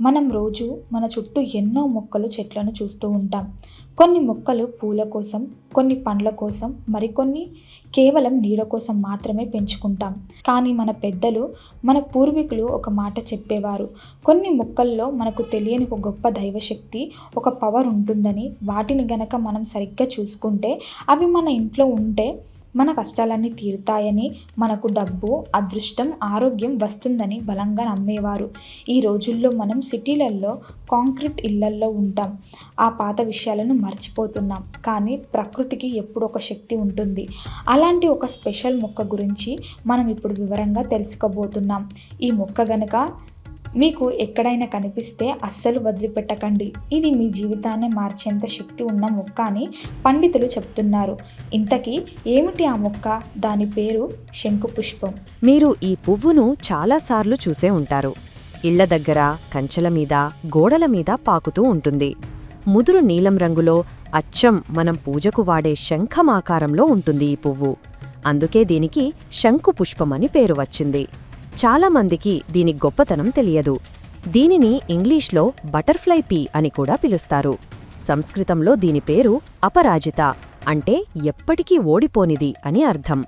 మనం రోజు మన చుట్టూ ఎన్నో మొక్కలు చెట్లను చూస్తూ ఉంటాం. కొన్ని మొక్కలు పూల కోసం కొన్ని పండ్ల కోసం మరికొన్ని కేవలం నీడ కోసం మాత్రమే పెంచుకుంటాం. కానీ మన పెద్దలు మన పూర్వీకులు ఒక మాట చెప్పేవారు. కొన్ని మొక్కల్లో మనకు తెలియని ఒక గొప్ప దైవశక్తి ఒక పవర్ ఉంటుందని వాటిని గనక మనం సరిగ్గా చూసుకుంటే అవి మన ఇంట్లో ఉంటే మన కష్టాలన్నీ తీరుతాయని మనకు డబ్బు అదృష్టం ఆరోగ్యం వస్తుందని బలంగా నమ్మేవారు. ఈ రోజుల్లో మనం సిటీలలో కాంక్రీట్ ఇళ్ళల్లో ఉంటాం. ఆ పాత విషయాలను మర్చిపోతున్నాం. కానీ ప్రకృతికి ఎప్పుడు ఒక శక్తి ఉంటుంది. అలాంటి ఒక స్పెషల్ మొక్క గురించి మనం ఇప్పుడు వివరంగా తెలుసుకోబోతున్నాం. ఈ మొక్క గనక మీకు ఎక్కడైనా కనిపిస్తే అస్సలు వదిలిపెట్టకండి. ఇది మీ జీవితాన్ని మార్చేంత శక్తి ఉన్న మొక్క అని పండితులు చెప్తున్నారు. ఇంతకీ ఏమిటి ఆ మొక్క? దాని పేరు శంకుపుష్పం మీరు ఈ పువ్వును చాలాసార్లు చూసే ఉంటారు. ఇళ్ళ దగ్గర కంచెల మీద గోడల మీద పాకుతూ ఉంటుంది. ముదురు నీలం రంగులో అచ్చం మనం పూజకు వాడే శంఖం ఆకారంలో ఉంటుంది ఈ పువ్వు. అందుకే దీనికి శంకు పుష్పమని పేరు వచ్చింది. చాలామందికి దీని గొప్పతనం తెలియదు. దీనిని ఇంగ్లీష్లో బటర్ఫ్లై పీ అని కూడా పిలుస్తారు. సంస్కృతంలో దీని పేరు అపరాజిత అంటే ఎప్పటికీ ఓడిపోనిది అని అర్థం.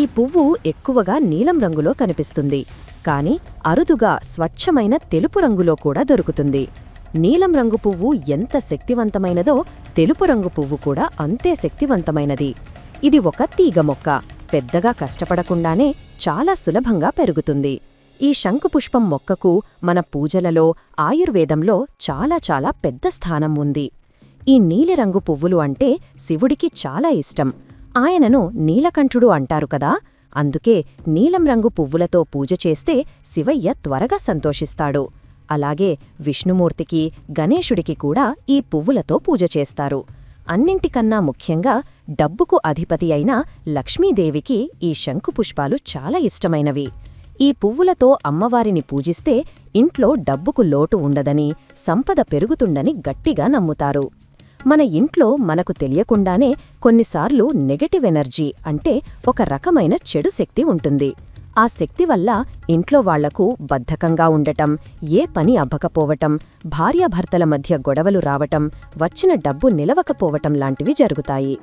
ఈ పువ్వు ఎక్కువగా నీలం రంగులో కనిపిస్తుంది కాని అరుదుగా స్వచ్ఛమైన తెలుపు రంగులో కూడా దొరుకుతుంది. నీలం రంగు పువ్వు ఎంత శక్తివంతమైనదో తెలుపు రంగు పువ్వు కూడా అంతే శక్తివంతమైనది. ఇది ఒక తీగ మొక్క. పెద్దగా కష్టపడకుండానే చాలా సులభంగా పెరుగుతుంది. ఈ శంకుపుష్పం మొక్కకు మన పూజలలో ఆయుర్వేదంలో చాలా చాలా పెద్ద స్థానం ఉంది. ఈ నీలిరంగు పువ్వులు అంటే శివుడికి చాలా ఇష్టం. ఆయనను నీలకంఠుడు అంటారు కదా అందుకే నీలం రంగు పువ్వులతో పూజ చేస్తే శివయ్య త్వరగా సంతోషిస్తాడు. అలాగే విష్ణుమూర్తికి గణేశుడికి కూడా ఈ పువ్వులతో పూజ చేస్తారు. అన్నింటికన్నా ముఖ్యంగా డబ్బుకు అధిపతి అయిన లక్ష్మీదేవికి ఈ శంకుపుష్పాలు చాలా ఇష్టమైనవి. ఈ పువ్వులతో అమ్మవారిని పూజిస్తే ఇంట్లో డబ్బుకు లోటు ఉండదని సంపద పెరుగుతుందని గట్టిగా నమ్ముతారు. మన ఇంట్లో మనకు తెలియకుండానే కొన్నిసార్లు నెగటివ్ ఎనర్జీ అంటే ఒక రకమైన చెడు శక్తి ఉంటుంది. ఆ శక్తి వల్ల ఇంట్లో వాళ్ళకు బద్ధకంగా ఉండటం ఏ పని అవ్వకపోవటం భార్యాభర్తల మధ్య గొడవలు రావటం వచ్చిన డబ్బు నిలవకపోవటం లాంటివి జరుగుతాయి.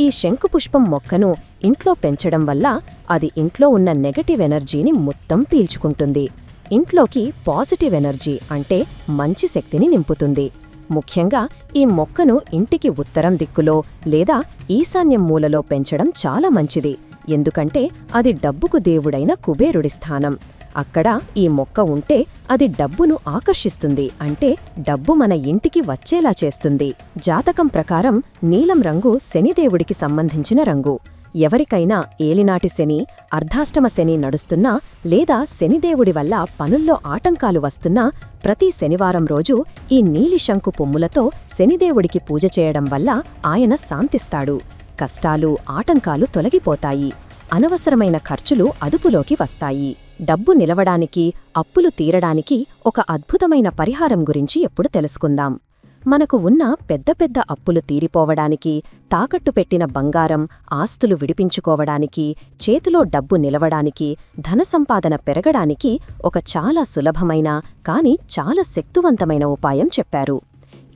ఈ శంకుపుష్పం మొక్కను ఇంట్లో పెంచడం వల్ల అది ఇంట్లో ఉన్న నెగటివ్ ఎనర్జీని మొత్తం పీల్చుకుంటుంది. ఇంట్లోకి పాజిటివ్ ఎనర్జీ అంటే మంచి శక్తిని నింపుతుంది. ముఖ్యంగా ఈ మొక్కను ఇంటికి ఉత్తరం దిక్కులో లేదా ఈశాన్యం మూలలో పెంచడం చాలా మంచిది. ఎందుకంటే అది డబ్బుకు దేవుడైన కుబేరుడి స్థానం. అక్కడ ఈ మొక్క ఉంటే అది డబ్బును ఆకర్షిస్తుంది. అంటే డబ్బు మన ఇంటికి వచ్చేలా చేస్తుంది. జాతకం ప్రకారం నీలం రంగు శనిదేవుడికి సంబంధించిన రంగు. ఎవరికైనా ఏలినాటి శని అర్ధాష్టమ శని నడుస్తున్నా లేదా శనిదేవుడి వల్ల పనుల్లో ఆటంకాలు వస్తున్నా ప్రతి శనివారం రోజు ఈ నీలిశంకు పొమ్ములతో శనిదేవుడికి పూజ చేయడం వల్ల ఆయన శాంతిస్తాడు. కష్టాలు ఆటంకాలు తొలగిపోతాయి. అనవసరమైన ఖర్చులు అదుపులోకి వస్తాయి. డబ్బు నిలవడానికి అప్పులు తీరడానికి ఒక అద్భుతమైన పరిహారం గురించి ఎప్పుడు తెలుసుకుందాం. మనకు ఉన్న పెద్ద పెద్ద అప్పులు తీరిపోవడానికి తాకట్టు పెట్టిన బంగారం ఆస్తులు విడిపించుకోవడానికి చేతిలో డబ్బు నిలవడానికి ధనసంపాదన పెరగడానికి ఒక చాలా సులభమైన కాని చాలా శక్తివంతమైన ఉపాయం చెప్పారు.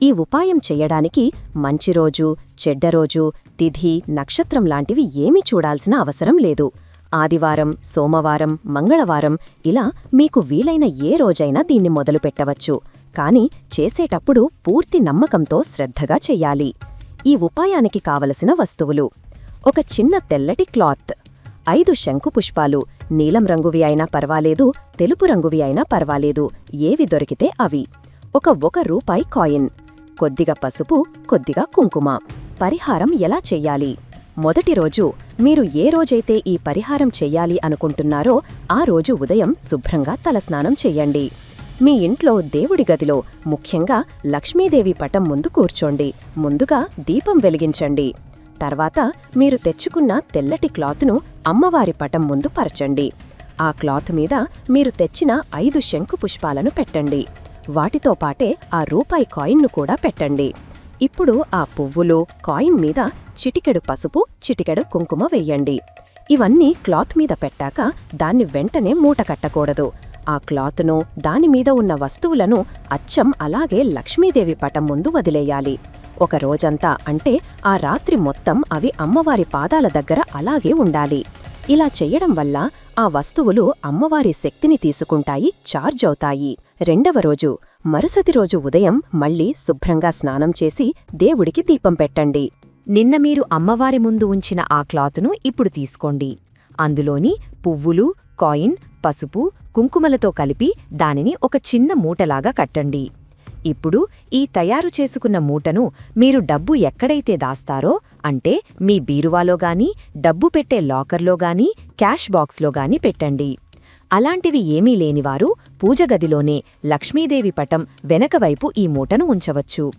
ఈ ఉపాయం చెయ్యడానికి మంచి రోజు చెడ్డరోజు తిథి నక్షత్రం లాంటివి ఏమీ చూడాల్సిన అవసరం లేదు. ఆదివారం సోమవారం మంగళవారం ఇలా మీకు వీలైన ఏ రోజైనా దీన్ని మొదలుపెట్టవచ్చు కాని చేసేటప్పుడు పూర్తి నమ్మకంతో శ్రద్ధగా చెయ్యాలి ఈ ఉపాయానికి కావలసిన వస్తువులు. ఒక చిన్న తెల్లటి క్లాత్. ఐదు శంకుపుష్పాలు నీలం రంగువి అయినా పర్వాలేదు తెలుపు రంగువి అయినా పర్వాలేదు ఏవి దొరికితే అవి. ఒక ఒక రూపాయి కాయిన్. కొద్దిగా పసుపు కొద్దిగా కుంకుమ. పరిహారం ఎలా చెయ్యాలి మొదటి రోజు మీరు ఏ రోజైతే ఈ పరిహారం చెయ్యాలి అనుకుంటున్నారో ఆ రోజు ఉదయం శుభ్రంగా తలస్నానం చెయ్యండి మీ ఇంట్లో దేవుడి గదిలో ముఖ్యంగా లక్ష్మీదేవి పటం ముందు కూర్చోండి. ముందుగా దీపం వెలిగించండి. తర్వాత మీరు తెచ్చుకున్న తెల్లటి క్లాత్ను అమ్మవారి పటం ముందు పరచండి. ఆ క్లాత్ మీద మీరు తెచ్చిన ఐదు శంకు పుష్పాలను పెట్టండి. వాటితో పాటే ఆ రూపాయి కాయిన్ను కూడా పెట్టండి. ఇప్పుడు ఆ పువ్వులు కాయిన్ మీద చిటికెడు పసుపు చిటికెడు కుంకుమ వెయ్యండి ఇవన్నీ క్లాత్ మీద పెట్టాక దాన్ని వెంటనే మూట కట్టకూడదు. ఆ క్లాత్ను దానిమీద ఉన్న వస్తువులను అచ్చం అలాగే లక్ష్మీదేవి పటం ముందు వదిలేయాలి. ఒక రోజంతా అంటే ఆ రాత్రి మొత్తం అవి అమ్మవారి పాదాల దగ్గర అలాగే ఉండాలి. ఇలా చెయ్యడం వల్ల ఆ వస్తువులు అమ్మవారి శక్తిని తీసుకుంటాయి చార్జ్ అవుతాయి. రెండవ రోజు మరుసటి రోజు ఉదయం మళ్ళీ శుభ్రంగా స్నానం చేసి దేవుడికి దీపం పెట్టండి. నిన్న మీరు అమ్మవారి ముందు ఉంచిన ఆ క్లాతును ఇప్పుడు తీసుకోండి. అందులోని పువ్వులు కాయిన్ పసుపు కుంకుమలతో కలిపి దానిని ఒక చిన్న మూటలాగా కట్టండి. ఇప్పుడు ఈ తయారు చేసుకున్న మూటను మీరు డబ్బు ఎక్కడైతే దాస్తారో అంటే మీ బీరువాలో గాని డబ్బు పెట్టే లాకర్లో గాని క్యాష్ బాక్స్లో గాని పెట్టండి. అలాంటివి ఏమీ లేనివారు పూజగదిలోనే లక్ష్మీదేవి పటం వెనకవైపు ఈ మూటను ఉంచవచ్చు.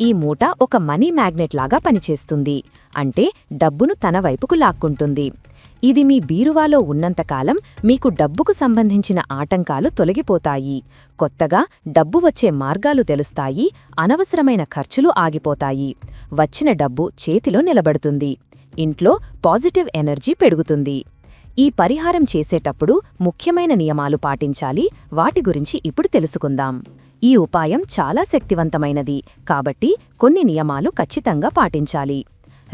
ఈ మూట ఒక మనీ మ్యాగ్నెట్ లాగా పనిచేస్తుంది. అంటే డబ్బును తన వైపుకు లాక్కుంటుంది. ఇది మీ బీరువాలో ఉన్నంతకాలం మీకు డబ్బుకు సంబంధించిన ఆటంకాలు తొలగిపోతాయి. కొత్తగా డబ్బు వచ్చే మార్గాలు తెలుస్తాయి. అనవసరమైన ఖర్చులు ఆగిపోతాయి. వచ్చిన డబ్బు చేతిలో నిలబడుతుంది. ఇంట్లో పాజిటివ్ ఎనర్జీ పెరుగుతుంది. ఈ పరిహారం చేసేటప్పుడు ముఖ్యమైన నియమాలు పాటించాలి. వాటి గురించి ఇప్పుడు తెలుసుకుందాం. ఈ ఉపాయం చాలా శక్తివంతమైనది. కాబట్టి కొన్ని నియమాలు ఖచ్చితంగా పాటించాలి.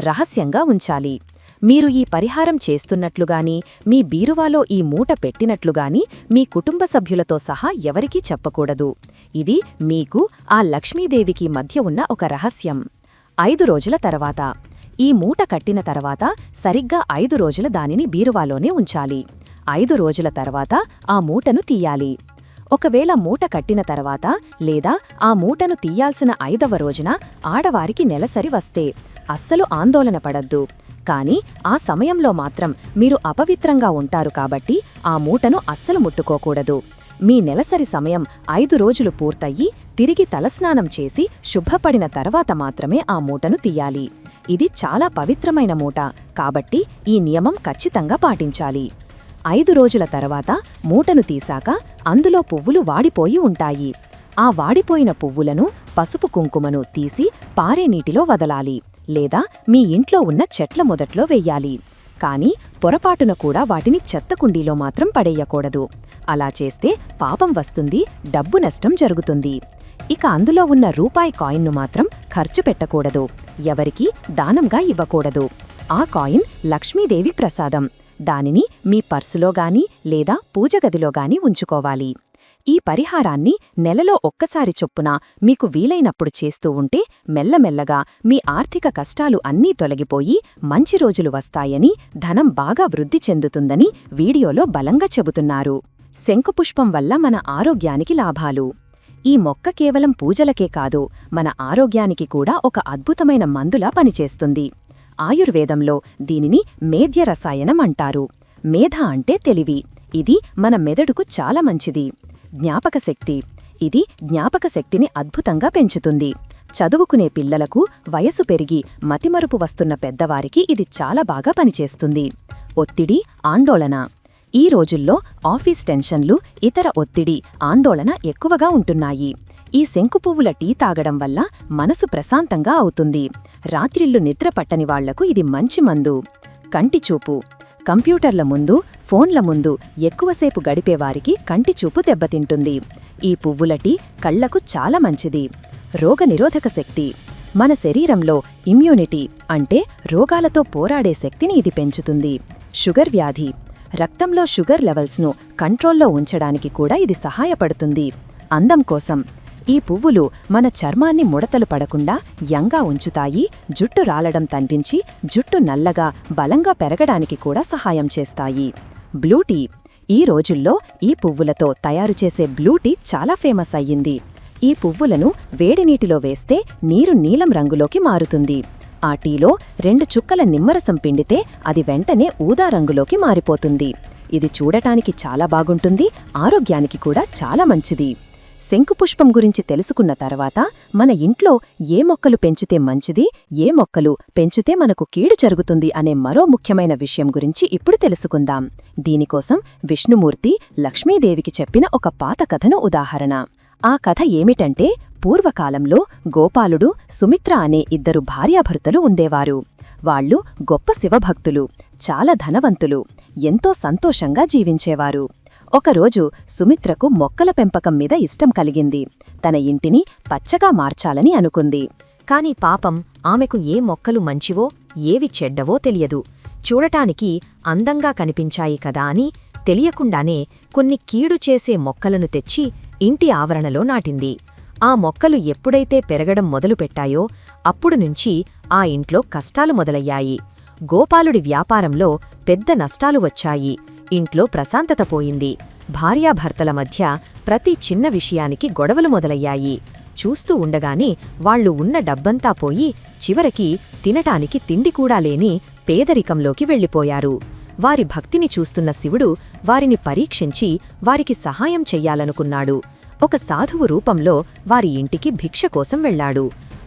రహస్యంగా ఉంచాలి. మీరు ఈ పరిహారం చేస్తున్నట్లుగాని మీ బీరువాలో ఈ మూట పెట్టినట్లుగాని మీ కుటుంబ సభ్యులతో సహా ఎవరికీ చెప్పకూడదు. ఇది మీకు ఆ లక్ష్మీదేవికి మధ్య ఉన్న ఒక రహస్యం. ఐదు రోజుల తర్వాత. ఈ మూట కట్టిన తర్వాత సరిగ్గా ఐదు రోజుల దానిని బీరువాలోనే ఉంచాలి. ఐదు రోజుల తర్వాత ఆ మూటను తీయాలి. ఒకవేళ మూట కట్టిన తర్వాత లేదా ఆ మూటను తీయాల్సిన ఐదవ రోజున ఆడవారికి నెలసరి వస్తే అస్సలు ఆందోళన పడద్దు. కాని ఆ సమయంలో మాత్రం మీరు అపవిత్రంగా ఉంటారు కాబట్టి ఆ మూటను అస్సలు ముట్టుకోకూడదు. మీ నెలసరి సమయం ఐదు రోజులు పూర్తయ్యి తిరిగి తలస్నానం చేసి శుభ్రపడిన తర్వాత మాత్రమే ఆ మూటను తీయాలి. ఇది చాలా పవిత్రమైన మూట. కాబట్టి ఈ నియమం ఖచ్చితంగా పాటించాలి. ఐదు రోజుల తర్వాత మూటను తీశాక అందులో పువ్వులు వాడిపోయి ఉంటాయి. ఆ వాడిపోయిన పువ్వులను పసుపు కుంకుమను తీసి పారే నీటిలో వదలాలి. లేదా మీ ఇంట్లో ఉన్న చెట్ల మొదట్లో వెయ్యాలి కానీ పొరపాటున కూడా వాటిని చెత్తకుండీలో మాత్రం పడేయకూడదు. అలా చేస్తే పాపం వస్తుంది డబ్బు నష్టం జరుగుతుంది. ఇక అందులో ఉన్న రూపాయి కాయిన్ను మాత్రం ఖర్చు పెట్టకూడదు. ఎవరికీ దానంగా ఇవ్వకూడదు. ఆ కాయిన్ లక్ష్మీదేవి ప్రసాదం. దానిని మీ పర్సులో గాని లేదా పూజగదిలో గాని ఉంచుకోవాలి. ఈ పరిహారాన్ని నెలలో ఒక్కసారి చొప్పున మీకు వీలైనప్పుడు చేస్తూ ఉంటే మెల్లమెల్లగా మీ ఆర్థిక కష్టాలు అన్నీ తొలగిపోయి మంచి రోజులు వస్తాయని ధనం బాగా వృద్ధి చెందుతుందని వీడియోలో బలంగా చెబుతున్నారు. శంకుపుష్పం వల్ల మన ఆరోగ్యానికి లాభాలు. ఈ మొక్క కేవలం పూజలకే కాదు మన ఆరోగ్యానికి కూడా ఒక అద్భుతమైన మందులా పనిచేస్తుంది. ఆయుర్వేదంలో దీనిని మేధ్యరసాయనం అంటారు. మేధ అంటే తెలివి. ఇది మన మెదడుకు చాలా మంచిది. జ్ఞాపకశక్తి. ఇది జ్ఞాపకశక్తిని అద్భుతంగా పెంచుతుంది. చదువుకునే పిల్లలకు వయసు పెరిగి మతిమరుపు వస్తున్న పెద్దవారికి ఇది చాలా బాగా పనిచేస్తుంది. ఒత్తిడి ఆందోళన. ఈ రోజుల్లో ఆఫీస్ టెన్షన్లు ఇతర ఒత్తిడి ఆందోళన ఎక్కువగా ఉంటున్నాయి. ఈ శంకుపువ్వుల టీ తాగడం వల్ల మనసు ప్రశాంతంగా అవుతుంది. రాత్రిళ్ళు నిద్ర పట్టని వాళ్ళకు ఇది మంచి మందు. కంటిచూపు కంప్యూటర్ల ముందు ఫోన్ల ముందు ఎక్కువసేపు గడిపేవారికి కంటిచూపు దెబ్బతింటుంది. ఈ పువ్వుల టీ కళ్ళకు చాలా మంచిది. రోగనిరోధక శక్తి. మన శరీరంలో ఇమ్యూనిటీ అంటే రోగాలతో పోరాడే శక్తిని ఇది పెంచుతుంది. షుగర్ వ్యాధి. రక్తంలో షుగర్ లెవెల్స్ను కంట్రోల్లో ఉంచడానికి కూడా ఇది సహాయపడుతుంది. అందం కోసం. ఈ పువ్వులు మన చర్మాన్ని ముడతలు పడకుండా యంగా ఉంచుతాయి జుట్టు రాలడం తంటించి జుట్టు నల్లగా బలంగా పెరగడానికి కూడా సహాయం చేస్తాయి. Blue tea. ఈ రోజుల్లో ఈ పువ్వులతో తయారు చేసే బ్లూ టీ చాలా ఫేమస్ అయ్యింది. ఈ పువ్వులను వేడి నీటిలో వేస్తే నీరు నీలం రంగులోకి మారుతుంది. ఆ టీలో రెండు చుక్కల నిమ్మరసం పిండితే అది వెంటనే ఊదా రంగులోకి మారిపోతుంది. ఇది చూడటానికి చాలా బాగుంటుంది ఆరోగ్యానికి కూడా చాలా మంచిది. శంకుపుష్పం గురించి తెలుసుకున్న తర్వాత మన ఇంట్లో ఏ మొక్కలు పెంచితే మంచిది ఏ మొక్కలు పెంచితే మనకు కీడు జరుగుతుంది అనే మరో ముఖ్యమైన విషయం గురించి ఇప్పుడు తెలుసుకుందాం. దీనికోసం విష్ణుమూర్తి లక్ష్మీదేవికి చెప్పిన ఒక పాత కథను ఉదాహరణ. ఆ కథ ఏమిటంటే పూర్వకాలంలో గోపాలుడు సుమిత్ర అనే ఇద్దరు భార్యాభర్తలు ఉండేవారు. వాళ్ళు గొప్ప శివభక్తులు చాలా ధనవంతులు ఎంతో సంతోషంగా జీవించేవారు. ఒకరోజు సుమిత్రకు మొక్కల పెంపకం మీద ఇష్టం కలిగింది. తన ఇంటిని పచ్చగా మార్చాలని అనుకుంది. కాని పాపం ఆమెకు ఏ మొక్కలు మంచివో ఏవి చెడ్డవో తెలియదు. చూడటానికి అందంగా కనిపించాయి కదా అని తెలియకుండానే కొన్ని కీడు చేసే మొక్కలను తెచ్చి ఇంటి ఆవరణలో నాటింది. ఆ మొక్కలు ఎప్పుడైతే పెరగడం మొదలుపెట్టాయో అప్పుడు నుంచి ఆ ఇంట్లో కష్టాలు మొదలయ్యాయి. గోపాలుడి వ్యాపారంలో పెద్ద నష్టాలు వచ్చాయి. ఇంట్లో ప్రశాంతత పోయింది. భార్యాభర్తల మధ్య ప్రతి చిన్న విషయానికి గొడవలు మొదలయ్యాయి. చూస్తూ ఉండగానే వాళ్ళు ఉన్న డబ్బంతా పోయి చివరికి తినటానికి తిండి కూడా లేని పేదరికంలోకి వెళ్ళిపోయారు. వారి భక్తిని చూస్తున్న శివుడు వారిని పరీక్షించి వారికి సహాయం చెయ్యాలనుకున్నాడు. ఒక సాధువు రూపంలో వారి ఇంటికి భిక్ష కోసం వెళ్ళాడు.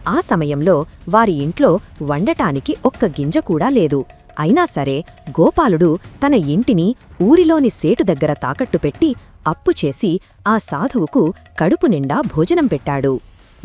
ఆ సమయంలో వారి ఇంట్లో వండటానికి ఒక్క గింజ కూడా లేదు. అయినా సరే గోపాలుడు తన ఇంటిని ఊరిలోని సేటు దగ్గర తాకట్టు పెట్టి అప్పు చేసి ఆ సాధువుకు కడుపు నిండా భోజనం పెట్టాడు.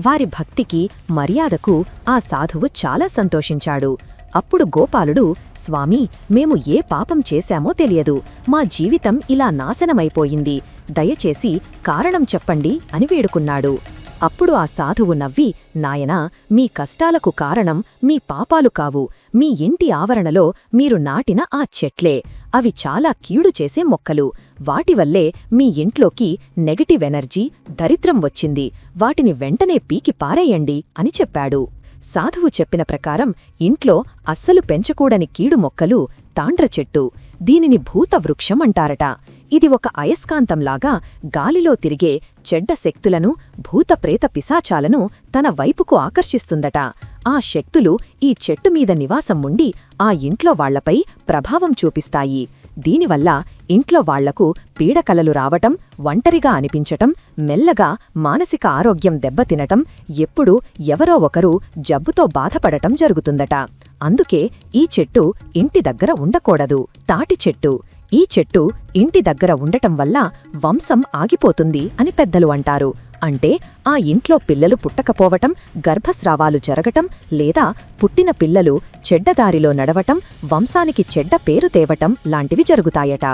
వారి భక్తికి మర్యాదకు ఆ సాధువు చాలా సంతోషించాడు. అప్పుడు గోపాలుడు స్వామీ మేము ఏ పాపం చేశామో తెలియదు. మా జీవితం ఇలా నాశనమైపోయింది. దయచేసి కారణం చెప్పండి అని వేడుకున్నాడు. అప్పుడు ఆ సాధువు నవ్వి నాయనా మీ కష్టాలకు కారణం మీ పాపాలు కావు. మీ ఇంటి ఆవరణలో మీరు నాటిన ఆ చెట్లే. అవి చాలా కీడు చేసే మొక్కలు. వాటివల్లే మీ ఇంట్లోకి నెగటివ్ ఎనర్జీ దరిద్రం వచ్చింది. వాటిని వెంటనే పీకి పారేయండి అని చెప్పాడు. సాధువు చెప్పిన ప్రకారం ఇంట్లో అస్సలు పెంచకూడని కీడు మొక్కలు తాండ్ర చెట్టు దీనిని భూతవృక్షం అంటారట. ఇది ఒక అయస్కాంతంలాగా గాలిలో తిరిగే చెడ్డ శక్తులను భూతప్రేత పిశాచాలను తన వైపుకు ఆకర్షిస్తుందట. ఆ శక్తులు ఈ చెట్టు మీద నివాసం ఉండి ఆ ఇంట్లో వాళ్ళపై ప్రభావం చూపిస్తాయి. దీనివల్ల ఇంట్లో వాళ్ళకు పీడకలలు రావటం ఒంటరిగా అనిపించటం మెల్లగా మానసిక ఆరోగ్యం దెబ్బతినటం ఎప్పుడూ ఎవరో ఒకరు జబ్బుతో బాధపడటం జరుగుతుందట. అందుకే ఈ చెట్టు ఇంటి దగ్గర ఉండకూడదు. తాటి చెట్టు. ఈ చెట్టు ఇంటి దగ్గర ఉండటం వల్ల వంశం ఆగిపోతుంది అని పెద్దలు అంటారు. అంటే ఆ ఇంట్లో పిల్లలు పుట్టకపోవటం గర్భస్రావాలు జరగటం లేదా పుట్టిన పిల్లలు చెడ్డదారిలో నడవటం వంశానికి చెడ్డ పేరు తేవటం లాంటివి జరుగుతాయట.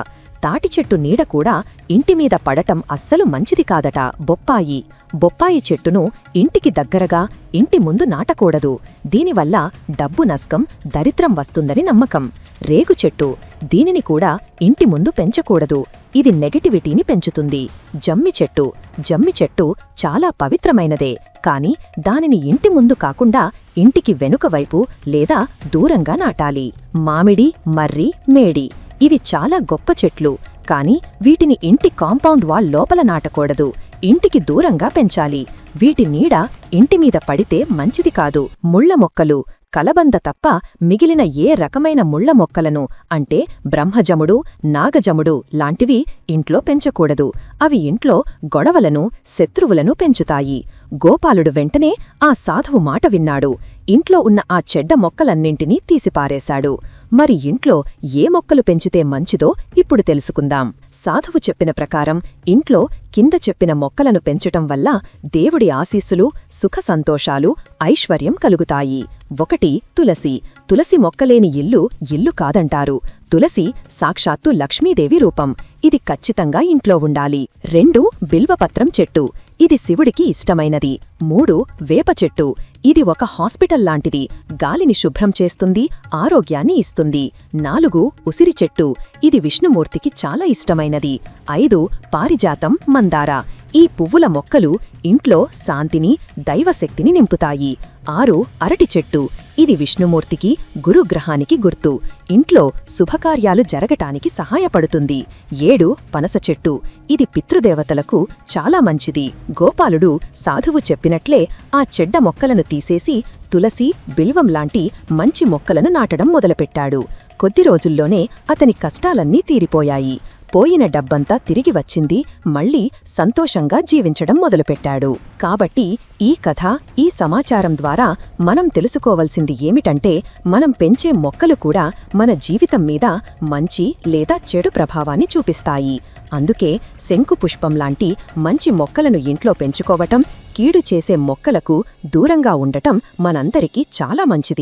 తాటి చెట్టు నీడ కూడా ఇంటిమీద పడటం అస్సలు మంచిది కాదట బొప్పాయి. బొప్పాయి చెట్టును ఇంటికి దగ్గరగా ఇంటి ముందు నాటకూడదు. దీనివల్ల డబ్బు నష్టం దరిద్రం వస్తుందని నమ్మకం. రేగు చెట్టు దీనిని కూడా ఇంటి ముందు పెంచకూడదు. ఇది నెగటివిటీని పెంచుతుంది. జమ్మి చెట్టు జమ్మి చెట్టు చాలా పవిత్రమైనదే. కాని దానిని ఇంటి ముందు కాకుండా ఇంటికి వెనుక వైపు లేదా దూరంగా నాటాలి. మామిడి మర్రి మేడి. ఇవి చాలా గొప్ప చెట్లు కాని వీటిని ఇంటి కాంపౌండ్ వాల్ లోపల నాటకూడదు. ఇంటికి దూరంగా పెంచాలి. వీటి నీడ ఇంటిమీద పడితే మంచిది కాదు. ముళ్ళ మొక్కలు కలబంద తప్ప మిగిలిన ఏ రకమైన ముళ్ళ మొక్కలను అంటే బ్రహ్మజముడు నాగజముడు లాంటివి ఇంట్లో పెంచకూడదు. అవి ఇంట్లో గొడవలను శత్రువులను పెంచుతాయి. గోపాలుడు వెంటనే ఆ సాధువు మాట విన్నాడు. ఇంట్లో ఉన్న ఆ చెడ్డ మొక్కలన్నింటినీ తీసిపారేశాడు. మరి ఇంట్లో ఏ మొక్కలు పెంచితే మంచిదో ఇప్పుడు తెలుసుకుందాం. సాధువు చెప్పిన ప్రకారం ఇంట్లో కింద చెప్పిన మొక్కలను పెంచటం వల్ల దేవుడి ఆశీస్సులు సుఖ సంతోషాలు ఐశ్వర్యం కలుగుతాయి. ఒకటి తులసి. తులసి మొక్కలేని ఇల్లు ఇల్లు కాదంటారు. తులసి సాక్షాత్తు లక్ష్మీదేవి రూపం. ఇది ఖచ్చితంగా ఇంట్లో ఉండాలి. రెండు బిల్వపత్రం చెట్టు. ఇది శివుడికి ఇష్టమైనది. మూడు వేప చెట్టు. ఇది ఒక హాస్పిటల్ లాంటిది. గాలిని శుభ్రం చేస్తుంది ఆరోగ్యాన్ని ఇస్తుంది. నాలుగు ఉసిరి చెట్టు. ఇది విష్ణుమూర్తికి చాలా ఇష్టమైనది. ఐదు పారిజాతం మందార. ఈ పువ్వుల మొక్కలు ఇంట్లో శాంతిని దైవశక్తిని నింపుతాయి. ఆరు అరటి చెట్టు. ఇది విష్ణుమూర్తికి గురుగ్రహానికి గుర్తు. ఇంట్లో శుభకార్యాలు జరగటానికి సహాయపడుతుంది. ఏడు పనస చెట్టు. ఇది పితృదేవతలకు చాలా మంచిది. గోపాలుడు సాధువు చెప్పినట్లే ఆ చెడ్డ మొక్కలను తీసేసి తులసి బిల్వం లాంటి మంచి మొక్కలను నాటడం మొదలుపెట్టాడు. కొద్ది రోజుల్లోనే అతని కష్టాలన్నీ తీరిపోయాయి. పోయిన డబ్బంతా తిరిగి వచ్చింది. మళ్ళీ సంతోషంగా జీవించడం మొదలుపెట్టాడు. కాబట్టి ఈ కథ ఈ సమాచారం ద్వారా మనం తెలుసుకోవలసింది ఏమిటంటే మనం పెంచే మొక్కలు కూడా మన జీవితం మీద మంచి లేదా చెడు ప్రభావాన్ని చూపిస్తాయి. అందుకే శంకు పుష్పం లాంటి మంచి మొక్కలను ఇంట్లో పెంచుకోవటం కీడు చేసే మొక్కలకు దూరంగా ఉండటం మనందరికీ చాలా మంచిది.